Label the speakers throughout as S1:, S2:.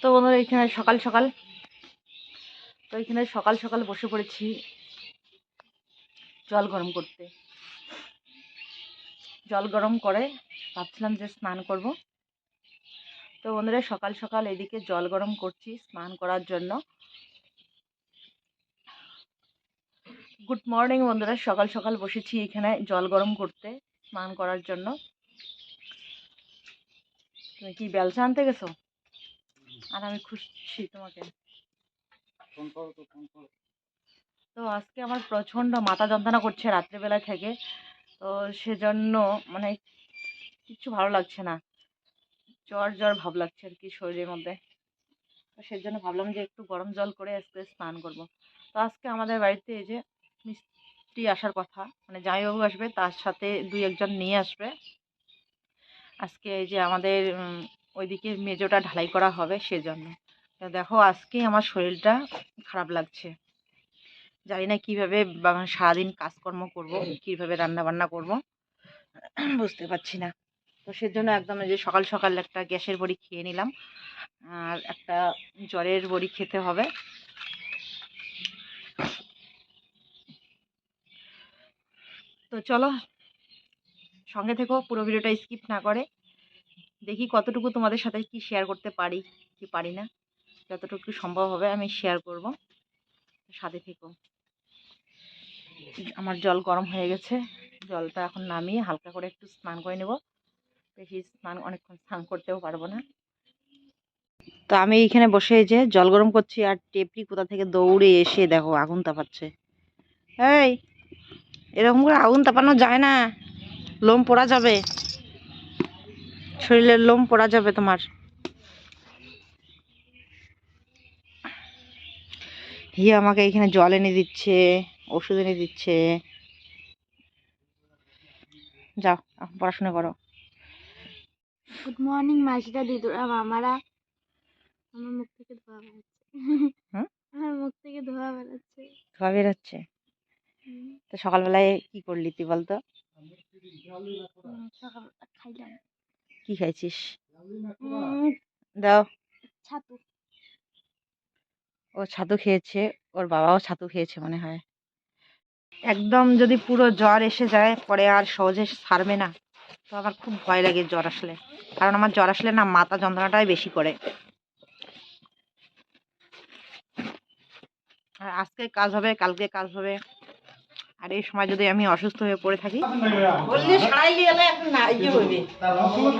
S1: তো বন্ধুরা এখানে সকাল সকাল। তো এখানে সকাল সকাল বসে পড়েছি জল গরম করতে। জল গরম করে ভাবছিলাম যে স্নান করব। তো বন্ধুরা, সকাল সকাল এদিকে জল গরম করছি স্নান করার জন্য। গুড মর্নিং বন্ধুরা। সকাল সকাল বসেছি এখানে জল গরম করতে স্নান করার জন্য। তুমি কি বেলচা আনতে গেছো? আর আমি খুশি তোমাকে। তো আজকে আমার প্রচণ্ড মাথা যন্ত্রণা করছে রাত্রেবেলা থেকে। তো সেজন্য মানে কিচ্ছু ভালো লাগছে না। জ্বর জ্বর ভাব লাগছে আর কি শরীরের মধ্যে। তো সেজন্য ভাবলাম যে একটু গরম জল করে আজকে স্নান করব। তো আজকে আমাদের বাড়িতে এই যে মিস্ত্রি আসার কথা। মানে জামাইবাবু আসবে, তার সাথে দুই একজন নিয়ে আসবে। আজকে এই যে আমাদের ওইদিকে মেজোটা ঢালাই করা হবে সেজন্য। দেখো, আজকে আমার শরীরটা খারাপ লাগছে। জানি না কীভাবে সারাদিন কাজকর্ম করব, কীভাবে রান্না বান্না করব, বুঝতে পারছি না। তো সেজন্য একদম যে সকাল সকাল একটা গ্যাসের বড়ি খেয়ে নিলাম। আর একটা জ্বরের বড়ি খেতে হবে। তো চলো, সঙ্গে থেকো, পুরো ভিডিওটা স্কিপ না করে। দেখি কতটুকু তোমাদের সাথে কি শেয়ার করতে পারি, কি পারি না। যতটুকু সম্ভব হবে আমি শেয়ার করব। সাথে থেকো। আমার জল গরম হয়ে গেছে। জলটা এখন নামিয়ে হালকা করে একটু স্নান করে নেব। বেশি স্নান, অনেকক্ষণ স্নান করতেও পারব না। তো আমি এইখানে বসে যে জল গরম করছি আর টেপটি কোথা থেকে দৌড়ে এসে দেখো, আগুন তাপাচ্ছে। এই এরকম করে আগুন তাপানো যায় না। লোম পড়া যাবে। শরীরের লোম পড়া যাবে তোমার। হিয়া আমাকে এখানে জল এনে দিচ্ছে ওষুধ এনে দিচ্ছে। যাও এখন পড়াশোনা করো।
S2: গুড মর্নিং মাসিরা দিদুরা মামারা। আমার মুখ থেকে ধোয়া বেরোচ্ছে। আমার মুখ থেকে ধোয়া বেরোচ্ছে।
S1: ধোয়া বেরোচ্ছে? তো সকালবেলায় কি করলি তুই বলতো? কি খাইছিস? দাও।
S2: ছাতু।
S1: ও ছাতু খেয়েছে ওর বাবাও ছাতু খেয়েছে মনে হয়। একদম যদি পুরো জ্বর এসে যায় পরে আর সহজে সারবে না। তো আমার খুব ভয় লাগে জ্বর আসলে। কারণ আমার জ্বর আসলে না মাথা যন্ত্রণাটাই বেশি করে। আর আজকে কাজ হবে কালকে কাজ হবে। আর এই সময় যদি আমি অসুস্থ হয়ে পড়ে থাকি বললি সারাইলি এলে এখন না ইয়ে হইবে।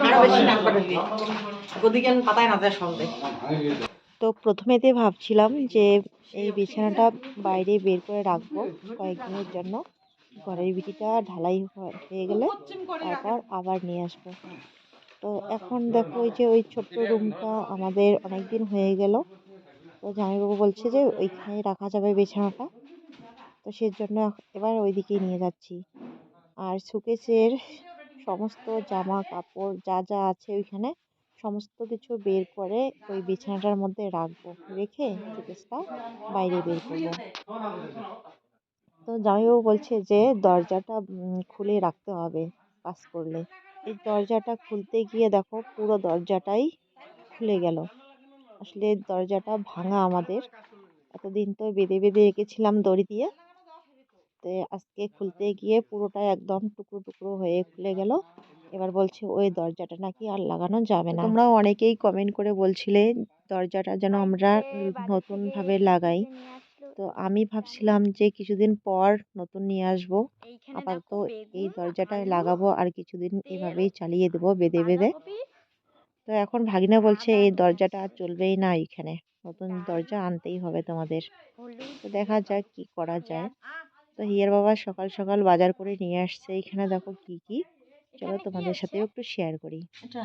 S1: আরও বেশি নাক হইবে ওদিকে পাতায় না যায় সহজে। তো প্রথমেতে ভাবছিলাম যে এই বিছানাটা বাইরে বের করে রাখব কয়েকদিনের জন্য ঘরের বিটিটা ঢালাই হয়ে গেলে তারপর আবার নিয়ে আসব। তো এখন দেখো ওই যে ওই ছোট্ট রুমটা আমাদের অনেক দিন হয়ে গেল। তো জামাইবাবু বলছে যে ওইখানে রাখা যাবে বিছানাটা। তো সেজন্য এবার ওইদিকেই নিয়ে যাচ্ছি। আর সুকেশের সমস্ত জামা কাপড় যা যা আছে ওইখানে, সমস্ত কিছু বের করে ওই বিছানাটার মধ্যে রাখব। রেখে সুকেশটা বাইরে বের করব। তো জামাইবাবু বলছে যে দরজাটা খুলে রাখতে হবে পাস করলে। এই দরজাটা খুলতে গিয়ে দেখো পুরো দরজাটাই খুলে গেল। আসলে দরজাটা ভাঙা আমাদের। এতদিন তো বেঁধে বেঁধে রেখেছিলাম দড়ি দিয়ে। আজকে খুলতে গিয়ে পুরোটা একদম টুকরো টুকরো হয়ে খুলে গেল। এবার বলছে, ওই দরজাটা নাকি আর লাগানো যাবে না। তোমরা অনেকেই কমেন্ট করে বলছিলে, দরজাটা যেন আমরা নতুন ভাবে লাগাই। তো আমি ভাবছিলাম যে কিছুদিন পর নতুন নিয়ে আসব। আপাতত এই দরজাটায় লাগাবো আর কিছুদিন এভাবেই চালিয়ে দেবো বেঁধে বেঁধে। তো এখন ভাগিনা বলছে, এই দরজাটা আর চলবেই না এখানে নতুন দরজা আনতেই হবে তোমাদের। তো দেখা যাক কি করা যায়। তো হিয়ার বাবা সকাল সকাল বাজার করে নিয়ে আসছে। এখানে দেখো কি কি? চলো তোমাদের সাথেও একটু শেয়ার করি। এটা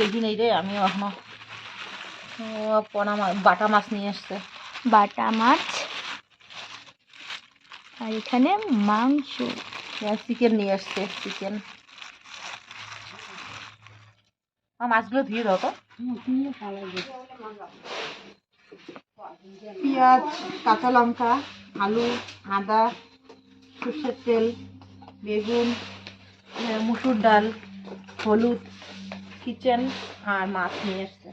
S1: দেখি নাই রে আমি এখনও পোনা মাছ বাটা মাছ নিয়ে আসছে।
S2: বাটা মাছ আর এখানে মাংস।
S1: চিকেন নিয়ে আসছে চিকেন মাছগুলো ধুয়ে দাও তো। পেঁয়াজ কাঁচা লঙ্কা আলু আদা। সর্ষের তেল, বেগুন মুসুর ডাল, হলুদ, কিচেন আর মাছ নিয়ে এসছে।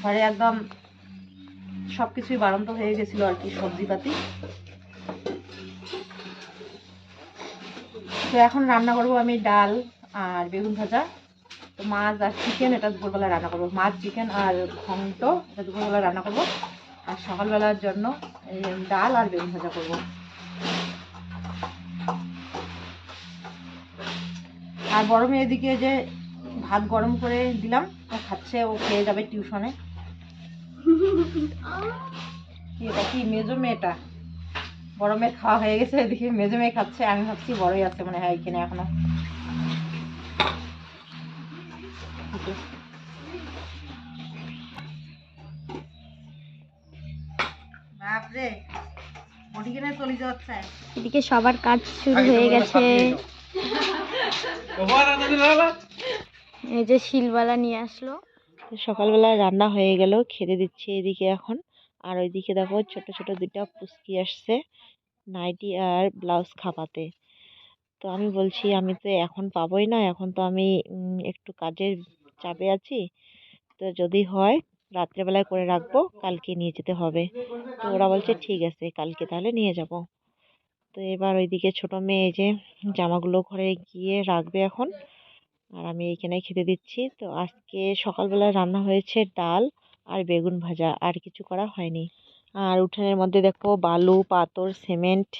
S1: ঘরে একদম সব কিছুই বাড়ন্ত হয়ে গেছিল আর কি, সবজিপাতি। তো এখন রান্না করব আমি ডাল আর বেগুন ভাজা। তো মাছ আর চিকেন এটা দুপুরবেলা রান্না করব। মাছ চিকেন আর ঘন্ট, এটা দুপুরবেলা রান্না করব। আর সকালবেলার জন্য ডাল আর বেগুন ভাজা করব। আর বড় মেয়ের দিকে যে ভাত গরম করে দিলাম ও খাচ্ছে ও খেয়ে যাবে টিউশনে। এটা কি? মেজো মেয়েটা। বড় মেয়ে খাওয়া হয়ে গেছে এদিকে মেজো মেয়ে খাচ্ছে আমি ভাবছি বড়ই আছে মনে হয় এখানে এখনও। বাপরে চলে যাচ্ছে।
S2: এদিকে সবার কাজ শুরু হয়ে গেছে। এই যে শিলবালা নিয়ে আসলো।
S1: সকালবেলা রান্না হয়ে গেল, খেতে দিচ্ছি এদিকে এখন। আর ওইদিকে দেখো, ছোট ছোট দুইটা পুচকি আসছে, নাইটি আর ব্লাউজ খাপাতে। তো আমি বলছি, আমি তো এখন পাবোই না, এখন তো আমি একটু কাজের চাপে আছি। তো যদি হয়, রাত্রেবেলায় করে রাখব, কালকে নিয়ে যেতে হবে। তো ওরা বলছে, ঠিক আছে, কালকে তাহলে নিয়ে যাব। তো এবার ওইদিকে ছোট মেয়ে যে জামাগুলো ঘরে গিয়ে রাখবে এখন। আর আমি এইখানে খেতে দিচ্ছি। তো আজকে সকালবেলা রান্না হয়েছে ডাল আর বেগুন ভাজা, আর কিছু করা হয়নি। আর উঠানের মধ্যে দেখো বালু পাথর সিমেন্ট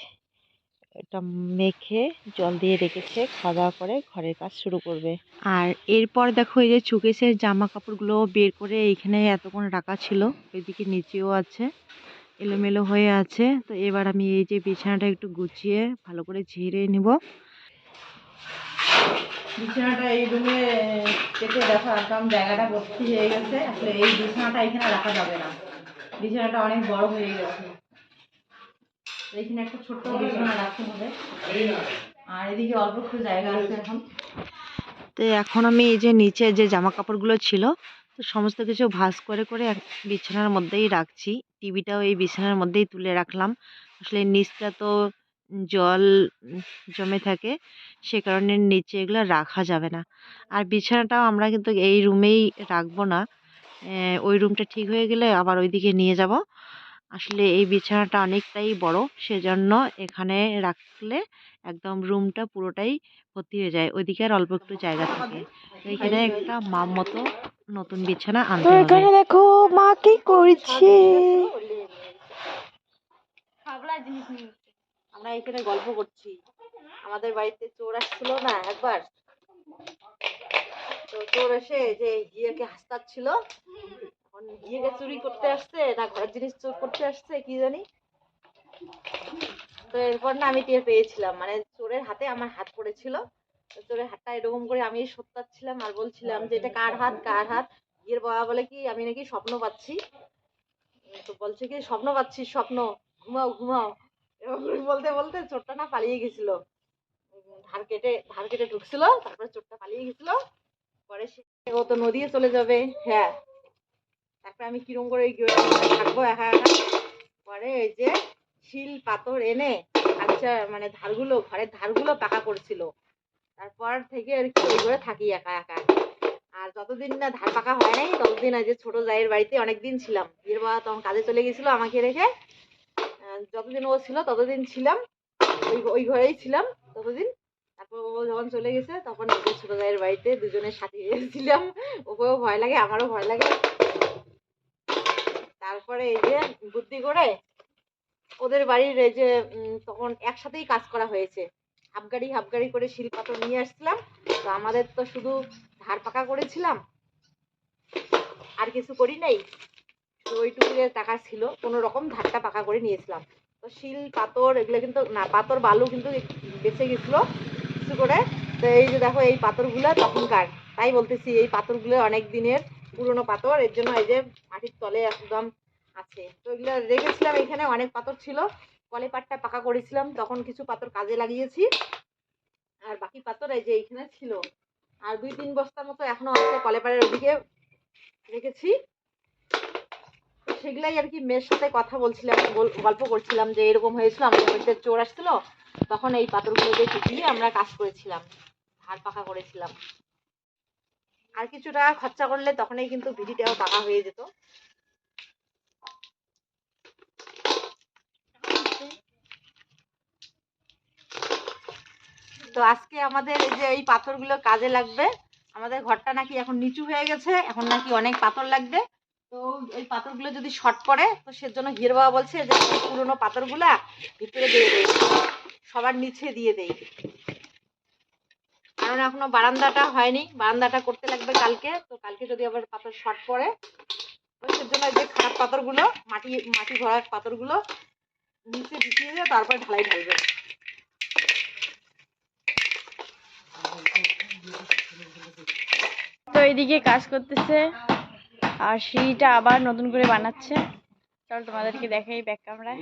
S1: এটা মেখে জল দিয়ে রেখেছে খাওয়া দাওয়া করে ঘরের কাজ শুরু করবে। আর এরপর দেখো এই যে চুকেসের জামা কাপড়গুলো বের করে এইখানে এতক্ষণ রাখা ছিল ওইদিকে নিচেও আছে। এলোমেলো হয়ে আছে। তো এবার আমি এই যে বিছানাটা একটু গুছিয়ে ভালো করে ঝেড়ে নিব। বিছানাটা এই রুমে কেটে দেখো একদম জায়গাটা ভর্তি হয়ে গেছে। আসলে এই বিছানাটা এখানে রাখা যাবে না। বিছানাটা অনেক বড় হয়ে গেছে। তো এখানে একটা ছোট্ট বিছানা রাখতে হবে। আর এদিকে অল্প একটু জায়গা আছে এখন। তো এখন আমি এই যে নিচে যে জামা কাপড়গুলো ছিল তো সমস্ত কিছু ভাঁজ করে করে বিছানার মধ্যেই রাখছি। টিভিটাও এই বিছানার মধ্যেই তুলে রাখলাম। আসলে নিচটা তো জল জমে থাকে, সে কারণে নিচে এগুলো রাখা যাবে না। আর বিছানাটাও আমরা কিন্তু এই রুমেই রাখব না। ওই রুমটা ঠিক হয়ে গেলে আবার ওইদিকে নিয়ে যাব। আসলে এই বিছানাটা অনেকটাই বড় সেজন্য এখানে রাখলে একদম রুমটা পুরোটাই ভর্তি হয়ে যায়। ওইদিকে আর অল্প একটু জায়গা থাকে। এখানে একটা মাপ মতো নতুন বিছানা আনতে হবে।
S2: দেখো মা কি করছে।
S1: আমরা এখানে গল্প করছি। আমাদের বাড়িতে চোর আসছিল না একবার? তো চোর এসে যে গিয়েকে হাসতাচ্ছিল গিয়েকে চুরি করতে আসছে না ঘরের জিনিস চোর করতে আসছে, কি জানি। তো এরপর না আমি টের পেয়েছিলাম মানে চোরের হাতে আমার হাত পড়েছিল। চোরের হাতটা এরকম করে আমি আর বলছিলাম যে এটা কার হাত কার হাত? গিয়ের বাবা বলে কি আমি নাকি স্বপ্ন পাচ্ছি। তো বলছে কি, স্বপ্ন পাচ্ছি স্বপ্ন। ঘুমাও ঘুমাও। এরকম বলতে বলতে চোরটা না পালিয়ে গেছিল। ধার কেটে ধার কেটে ঢুকছিল, তারপরে চোরটা পালিয়ে গেছিল। পরে সে ও তো নদীতে চলে যাবে হ্যাঁ। তারপরে আমি কিরম করে থাকব, একা একা? পরে এই যে শিল, পাথর এনে আচ্ছা মানে ধারগুলো, ঘরের ধারগুলো পাকা করছিল। তারপর থেকে আর কি ওই ঘরে থাকি একা একা। আর যতদিন না ধার পাকা হয় নাই, ততদিন যে ছোট জায়ের বাড়িতে অনেকদিন ছিলাম। বিয়ের বাবা তখন কাজে চলে গেছিল আমাকে রেখে। যতদিন ও ছিল ততদিন ছিলাম। ওই ওই ঘরেই ছিলাম ততদিন। তারপর ও যখন চলে গেছে, তখন ছোট জায়ের বাড়িতে দুজনের সাথে ছিলাম ওকেও ভয় লাগে, আমারও ভয় লাগে। তারপরে এই যে বুদ্ধি করে ওদের বাড়ির এই যে তখন একসাথেই কাজ করা হয়েছে। হাফ গাড়ি হাফ গাড়ি করে শিল পাথর নিয়ে আসছিলাম। তো আমাদের তো শুধু ধার পাকা করেছিলাম। আর কিছু করি নাই। তো ওইটুকু যে টাকা ছিল, কোনো রকম ধারটা পাকা করে নিয়েছিলাম। তো শিল, পাথর এগুলো কিন্তু, না, পাথর, বালু কিন্তু বেঁচে গেছিল কিছু করে। তো এই যে দেখো, এই পাথরগুলো তখনকার। তাই বলতেছি, এই পাথরগুলো অনেক দিনের, পুরনো পাথর। এর জন্য এই যে মাটির তলে একদম আছে। তো এগুলো রেখেছিলাম, এখানে অনেক পাথর ছিল। কলে পাটটা পাকা করেছিলাম, তখন কিছু পাথর কাজে লাগিয়েছি। আর বাকি পাথর এই যে এইখানে ছিল। আর দুই তিন বস্তার মতো এখনও আছে কলেপাড়ের ওদিকে রেখেছি। সেগুলাই আর কি মেয়ের সাথে কথা বলছিলাম গল্প করছিলাম যে এরকম হয়েছিল আমাদের বাড়িতে চোর আসছিল, তখন এই পাথরগুলো দিয়ে কুপিয়ে আমরা কাজ করেছিলাম, ধার পাকা করেছিলাম। আর কিছু টাকা খরচা করলে তখনই কিন্তু ভিডিটাও পাকা হয়ে যেত। তো আজকে আমাদের এই যে এই পাথরগুলো কাজে লাগবে, আমাদের ঘরটা নাকি এখন নিচু হয়ে গেছে, এখন নাকি অনেক পাথর লাগবে। তো এই পাথরগুলো যদি শর্ট পড়ে, তো সেজন্য হির বাবা বলছে যে পুরোনো পাথরগুলা ভিতরে দিয়ে দেয় সবার নিচে দিয়ে দেই। কারণ এখনও বারান্দাটা হয়নি, বারান্দাটা করতে লাগবে কালকে, তো কালকে যদি আবার পাথর শর্ট পড়ে, তো সেজন্য যে খারাপ পাথরগুলো, মাটি মাটি ভরা পাথরগুলো নিচে বিছিয়ে দিয়ে তারপরে ঢালাই ঢালবে।
S2: তো এইদিকে কাজ করতেছে। আর সিঁড়িটা আবার নতুন করে বানাচ্ছে। চল তোমাদেরকে দেখাই ব্যাক ক্যামেরায়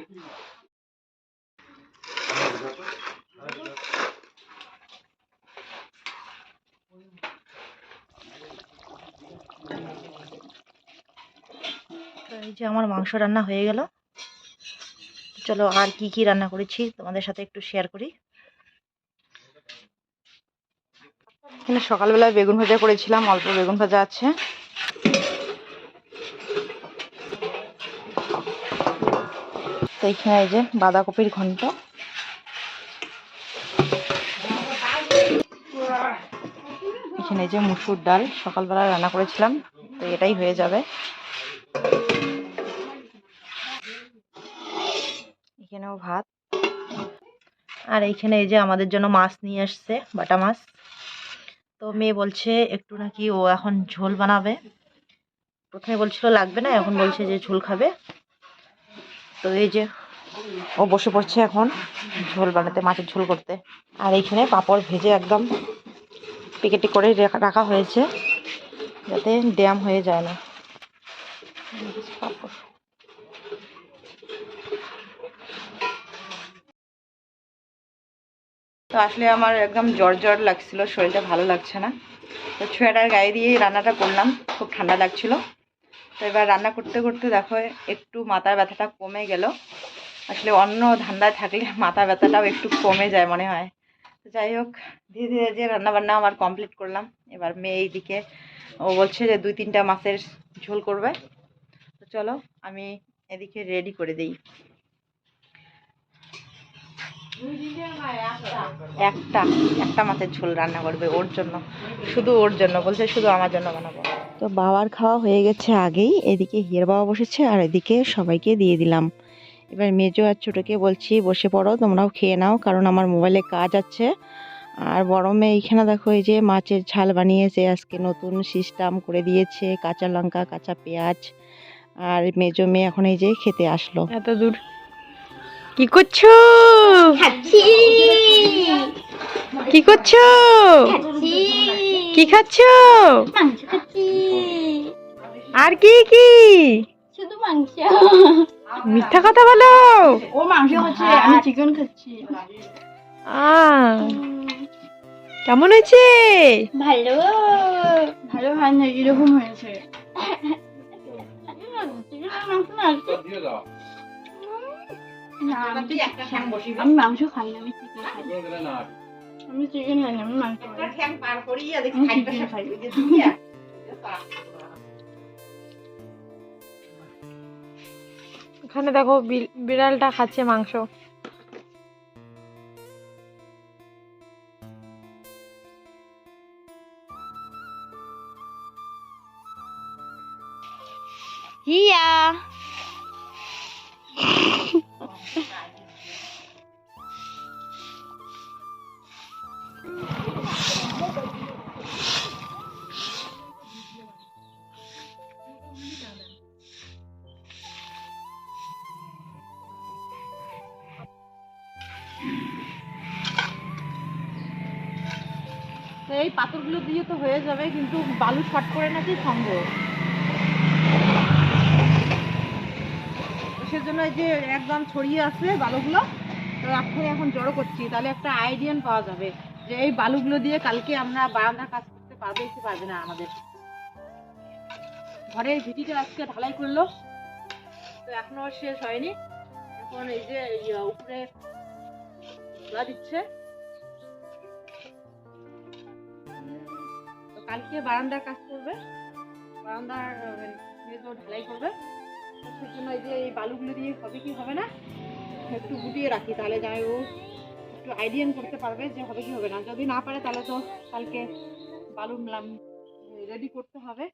S1: এই যে আমার মাংস রান্না হয়ে গেল। চলো আর কি কি রান্না করেছি তোমাদের সাথে একটু শেয়ার করি। এখানে সকালবেলায় বেগুন ভাজা করেছিলাম, অল্প বেগুন ভাজা আছে। তো এখানে এই যে বাঁধাকপির ঘন্ট। এখানে যে মুসুর ডাল, সকালবেলা রান্না করেছিলাম, তো এটাই হয়ে যাবে। এখানেও ভাত। আর এইখানে এই যে আমাদের জন্য মাছ নিয়ে আসছে, বাটা মাছ। তো মেয়ে বলছে একটু নাকি ও এখন ঝোল বানাবে। প্রথমে বলছিল, লাগবে না। এখন বলছে যে ঝোল খাবে। তো এই যে ও বসে পড়ছে এখন ঝোল বানাতে, মাছের ঝোল করতে। আর এইখানে পাঁপড় ভেজে একদম প্যাকেটে করে রেখা- হয়েছে, যাতে ড্যাম হয়ে যায় না। পাঁপড়। তো আসলে আমার একদম জ্বর জ্বর লাগছিল, শরীরটা ভালো লাগছে না। তো ছোয়াটার গায়ে দিয়ে রান্নাটা করলাম, খুব ঠান্ডা লাগছিল। তো এবার রান্না করতে করতে দেখো, একটু মাথার ব্যথাটা কমে গেল। আসলে অন্য ধান্দায় থাকলে মাথা ব্যথাটাও একটু কমে যায় মনে হয়। তো যাই হোক, ধীরে ধীরে যে রান্না বান্না আমার কমপ্লিট করলাম। এবার মেয়ে এইদিকে, ও বলছে যে দুই তিনটা মাছের ঝোল করবে। তো চলো, আমি এদিকে রেডি করে দিই। একটা একটা মাছের ঝোল রান্না করবে ওর জন্য। শুধু ওর জন্য বলছে শুধু আমার জন্য বানাবো। তো বাবার খাওয়া হয়ে গেছে আগেই এদিকে হিয়ার বাবা বসেছে আর এদিকে সবাইকে দিয়ে দিলাম। এবার মেজো আর ছোটোকে বলছি বসে পড়ো তোমরাও খেয়ে নাও কারণ আমার মোবাইলে কাজ আছে। আর বড় মেয়ে এইখানে দেখো এই যে মাছের ঝাল বানিয়েছে আজকে নতুন সিস্টেম করে দিয়েছে কাঁচা লঙ্কা কাঁচা পেঁয়াজ। আর মেজো মেয়ে এখন এই যে খেতে আসলো।
S2: এত দূর কি করছ?
S3: খাচ্ছি।
S2: কি করছ?
S3: খাচ্ছি।
S2: কি খাচ্ছো?
S3: মাংস খাচ্ছি।
S2: আর কি কি?
S3: শুধু মাংস।
S2: মিথ্যা কথা বলো।
S3: ও মাংস খাচ্ছে আমি চিকেন খাচ্ছি।
S2: আহ, কেমন হয়েছে?
S3: ভালো। ভালো হয় না এরকম হয়েছে আমি মাংস খাই না আমি চিকেন খাই। আমি চিকেন খাই। না আমি মাংস খাই।
S2: এখানে দেখো বিড়ালটা খাচ্ছে মাংস।
S3: হিয়া।
S1: পাথরগুলো দিয়ে তো হয়ে যাবে, কিন্তু বালু শর্ট করে নাকি তো সেজন্য এই যে একদম ছড়িয়ে আছে বালুগুলো, তো এখন জড়ো করছি। তাহলে একটা আইডিয়ান পাওয়া যাবে যে এই বালুগুলো দিয়ে কালকে আমরা বারান্দার কাজ করতে পারবে কি পারবে না আমাদের। ঘরের ভিটিটা আজকে ঢালাই করল, তো এখনও শেষ হয়নি। এখন এই যে উপরে ধুলা দিচ্ছে। কালকে বারান্দার কাজ করবে। বারান্দার মেজো ঢালাই করবে। তো সেই জন্য এই যে এই বালুগুলো দিয়ে হবে কি হবে না একটু গুটিয়ে রাখি তাহলে যাই ও একটু আইডিয়ান করতে পারবে যে হবে কি হবে না। যদি না পারে তাহলে তো কালকে বালু মিলাম রেডি করতে হবে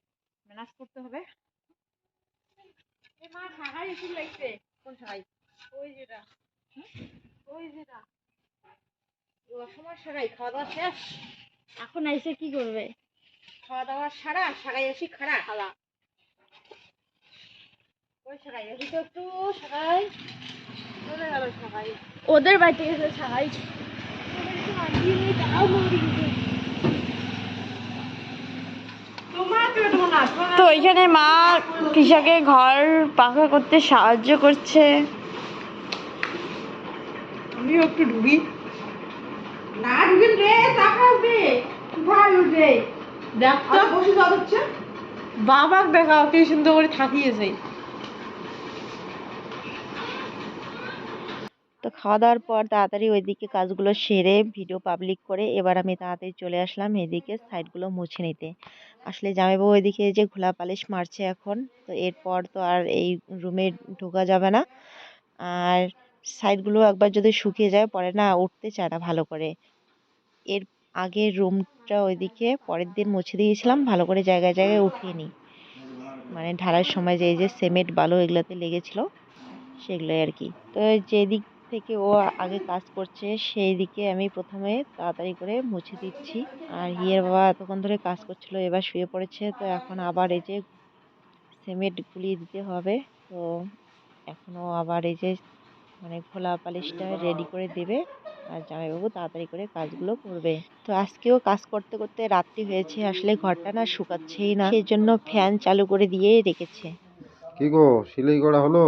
S1: ম্যানেজ করতে হবে।
S3: মা এসে লাগছে।
S1: কোন
S3: ওই যেটা ওই যেটা
S1: সারাই খাওয়া দাওয়া শেষ?
S2: এখন এসে কি করবে?
S1: খাওয়া দাওয়া সারা সারাই এসি খাড়া
S2: খালা
S1: ওই সারাই এসি তো একটু সারাই।
S3: চলে গেল সবাই
S2: ওদের বাড়িতে গেছে ছাড়াই তো এখানে মা কৃষকে ঘর পাকা করতে সাহায্য করছে।
S1: আমিও একটু ঢুকি। না ঢুকিন রে টাকা উঠবে ভাই উঠবে দেখ তো বসে যাওয়া হচ্ছে? বাবাক দেখাও কি সুন্দর করে থাকিয়েছে।
S4: তো খাওয়া দাওয়ার পর তাড়াতাড়ি ওইদিকে কাজগুলো সেরে ভিডিও পাবলিক করে এবার আমি তাড়াতাড়ি চলে আসলাম এদিকে সাইডগুলো মুছে নিতে। আসলে জামাইবাবু ওইদিকে যে ঘোলা পালিশ মারছে এখন তো এরপর তো আর এই রুমে ঢোকা যাবে না। আর সাইডগুলো একবার যদি শুকিয়ে যায় পরে না উঠতে চায় না ভালো করে। এর আগের রুমটা ওইদিকে পরের দিন মুছে দিয়েছিলাম, ভালো করে জায়গায় জায়গায় উঠিয়ে নিই। মানে ঢালার সময় যে এই যে সিমেন্ট, বালু এগুলোতে লেগেছিলো, সেগুলোই আর কি। তো যেদিক থেকে ও আগে কাজ করছে সেই দিকে আমি প্রথমে তাড়াতাড়ি করে মুছে দিচ্ছি। আর হিয়ের বাবা এতক্ষণ ধরে কাজ করছিল, এবার শুয়ে পড়েছে, তো এখন আবার এই যে সিমেন্ট গুলিয়ে দিতে হবে। তো এখনও আবার এই যে মানে খোলা পালিশটা রেডি করে দেবে আর জামাইবাবু তাড়াতাড়ি করে কাজগুলো করবে। তো আজকেও কাজ করতে করতে রাত্রি হয়েছে আসলে ঘরটা না শুকাচ্ছেই না সেই জন্য ফ্যান চালু করে দিয়ে রেখেছে।
S5: কি গো সিলাই করা হলো?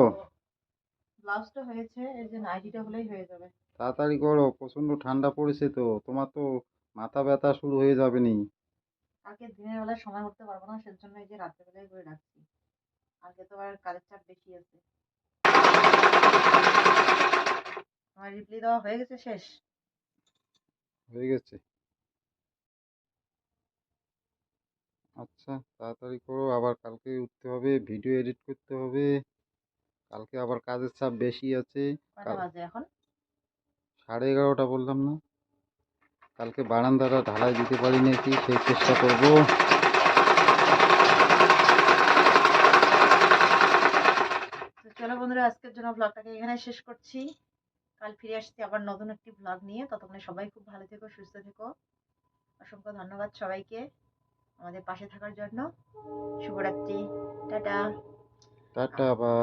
S1: ব্লাউজটা হয়েছে এই যে নাইটিটা হলেই হয়ে যাবে।
S5: তাড়াতাড়ি করো প্রচণ্ড ঠান্ডা পড়েছে তো তোমার তো মাথা ব্যথা শুরু হয়ে যাবে নি।
S1: কালকে দিনের বেলা সময় করতে পারব না সেজন্য এই যে রাত্রেবেলায় করে রাখছি। আজকে তো আর কাজের চাপ বেশি আছে। আমার রিপ্লাই দেওয়া হয়ে গেছে শেষ?
S5: হয়ে গেছে। আচ্ছা তাড়াতাড়ি করো আবার কালকে উঠতে হবে ভিডিও এডিট করতে হবে। কালকে আবার কাজের চাপ বেশি আছে।
S1: এখন?
S5: সাড়ে এগারোটা বললাম না। কালকে বারান্দাটা ঢালাই দিতে পারি নাকি সেই চেষ্টা করব।
S1: চলো বন্ধুরা আজকের জন্য ব্লগটাকে এখানে শেষ করছি। কাল ফিরে আসছি আবার নতুন একটি ব্লগ নিয়ে। ততক্ষণে সবাই খুব ভালো থেকো, সুস্থ থেকো। অসংখ্য ধন্যবাদ সবাইকে আমাদের পাশে থাকার জন্য। শুভরাত্রি। টাটা।
S5: Tata bye